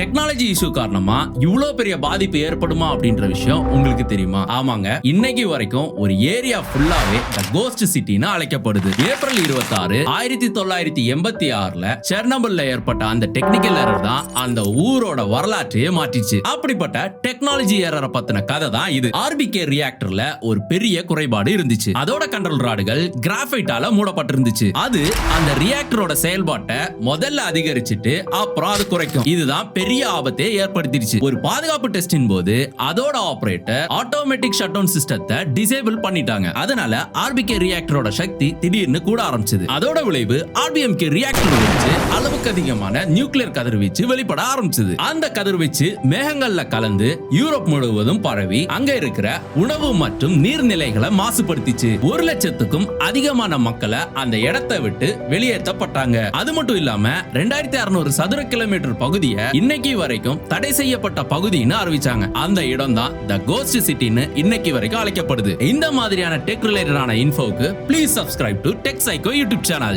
Technology issue காரணமா இவ்வளோ பெரிய பாதிப்பு ஏற்படுமா அப்படின்ற விஷயம் உங்களுக்கு தெரியுமா? ஆமாங்க. இன்னைக்கு வரைக்கும் ஒரு ஏரியா ஃபுல்லாவே த கோஸ்ட் சிட்டின்னு அழைக்கப்படுது. ஏப்ரல் 26 ஆயிரத்தி தொள்ளாயிரத்தி எண்பத்தி ஆறுல செர்னபுல்ல ஏற்பட்ட அந்த டெக்னிக்கல் எரர் தான் அந்த ஊரோட வரலாற்றையே மாற்றிச்சு. அப்படிப்பட்ட டெக்னாலஜி எரரை பத்தின கதை தான் இது. ஆர்பிகே ரியாக்டர்ல ஒரு பெரிய குறைபாடு இருந்துச்சு. அதோட கண்ட்ரோல் ராடுகள் கிராஃபைட்டால மூடப்பட்டிருந்துச்சு. அது அந்த ரியாக்டரோட செயல்பாட்டை முதல்ல அதிகரிச்சுட்டு அப்புறம் அது குறைக்கும். இதுதான் பெரிய ஆபத்தை ஏற்படுத்திடுச்சு. ஒரு பாதுகாப்பு டெஸ்டின் போது அதோட ஆபரேட்டர் ஆட்டோமேட்டிக் ஷட் டவுன் சிஸ்டத்தை டிசேபிள் பண்ணிட்டாங்க. அதனால ஆர்பிகே ரியாக்டரோட சக்தி திடீர்னு கூட ஆரம்பிச்சது. அதோட விளைவு ஆர்பிஎம்கே ரியாக்டர் வச்சு அளவுக்கு அதிகமான நியூக்ளியர் கதிர்வீச்சு வெளிப்பட ஆரம்பிச்சது. அந்த கதிர்வீச்சு மேகங்கள்ல கலந்து யூரோப் முழுவதும் பரவி அங்க இருக்கிற உணவு மற்றும் நீர்நிலைகளை மாசுபடுத்திச்சு. ஒரு லட்சத்துக்கும் அதிகமான மக்களை அந்த இடத்தை விட்டு வெளியேற்றப்பட்டாங்க. அது மட்டும் இல்லாம ரெண்டாயிரத்தி அறுநூறு சதுர கிலோமீட்டர் பகுதியை இன்னைக்கு வரைக்கும் தடை செய்யப்பட்ட பகுதின்னு அறிவிச்சாங்க. அந்த இடம் தான் த கோஸ்ட் சிட்டின்னு இன்னைக்கு வரைக்கும் அழைக்கப்படுது. இந்த மாதிரியான டெக் ரிலேட்டடான இன்ஃபோக்கு please subscribe to Tech Psycho YouTube channel